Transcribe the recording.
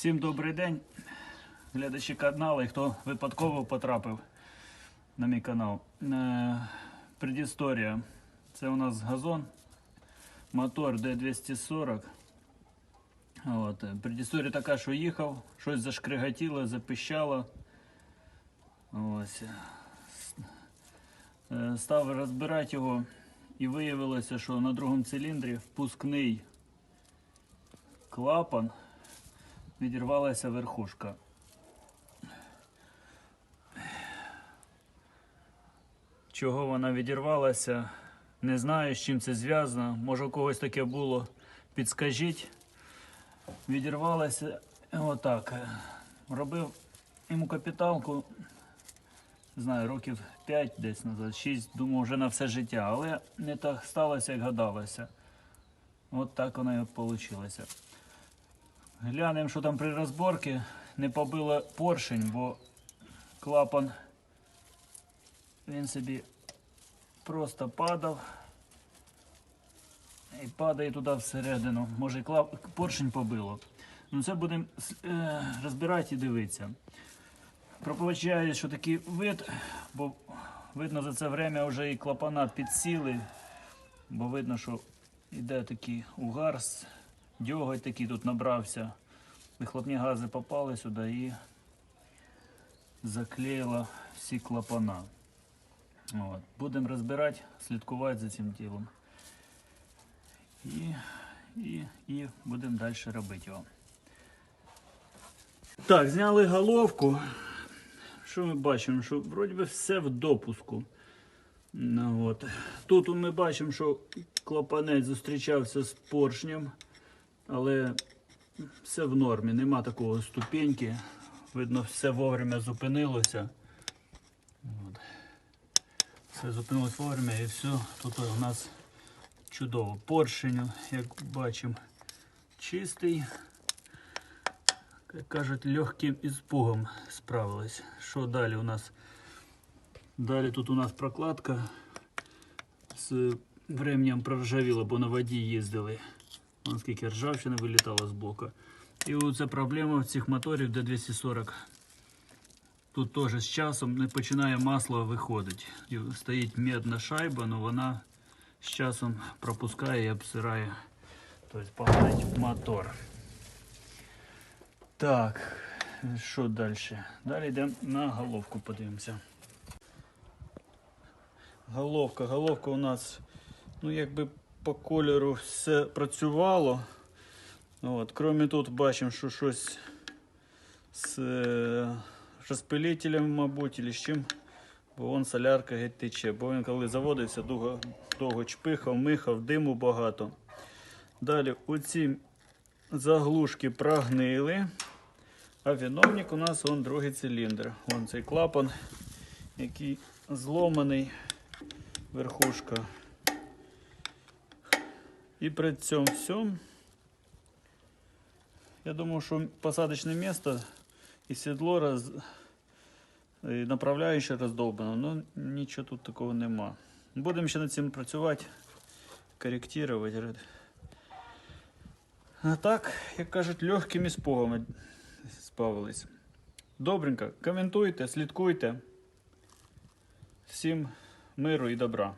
Всім добрий день, глядачі каналу і хто випадково потрапив на мій канал. Е, Предісторія. Це у нас газон, мотор D240. От. Предісторія така, що їхав, щось зашкригатіло, запищало. Ось. Е, Став розбирати його і виявилося, що на другому циліндрі впускний клапан відірвалася верхушка. Чого вона відірвалася, не знаю, з чим це зв'язано. Може у когось таке було, підскажіть. Відірвалася отак. Робив йому капіталку, не знаю, років 5 десь назад, 6, думав, вже на все життя, але не так сталося, як гадалося. От так воно і вийшло. Глянемо, що там при розборці. Не побило поршень, бо клапан він собі просто падав і падає туди всередину. Може, клап... поршень побило. Ну це будемо е, розбирати і дивитися. Пропочаю, що такий вид, бо видно за це время вже і клапана підсіли, бо видно, що йде такий угар, дьоготь такий тут набрався. Вихлопні гази попали сюди і заклеїло всі клапана. От. Будемо розбирати, слідкувати за цим тілом. І, і, і будемо далі робити його. Так, зняли головку. Що ми бачимо? Що вроді би все в допуску. Ну, от. Тут ми бачимо, що клапанець зустрічався з поршнем, але все в нормі, нема такого ступеньки. Видно, все вовремя зупинилося. От. Все зупинилось вовремя і все. Тут у нас чудово. Поршень, як бачимо, чистий. Як кажуть, легким іспугом справились. Що далі у нас? Далі тут у нас прокладка з временем проржавіла, бо на воді їздили. Вон скільки ржавчини вилітало з боку. І оце проблема в цих моторів D240. Тут теж з часом не починає масло виходити. Стоїть медна шайба, але вона з часом пропускає і обсирає. Тобто поганить мотор. Так, що далі? Далі йдемо на головку, подивимося. Головка, головка у нас, ну якби по кольору все працювало. От, Кроме тут бачимо, що щось з е, розпилителем, мабуть, чи з чим. Бо вон солярка геть тече. Бо він коли заводився, довго, довго чпихав, михав, диму багато. Далі оці заглушки прогнили. А виновник у нас вон другий циліндр. Вон цей клапан, який зломаний, верхушка. І при цьому всьому, я думаю, що посадочне місце і сідло роз... і направляюче роздовбано, але нічого тут такого нема. Будемо ще над цим працювати, коректувати. А так, як кажуть, легкими спогами спавились. Добренько, коментуйте, слідкуйте. Всім миру і добра.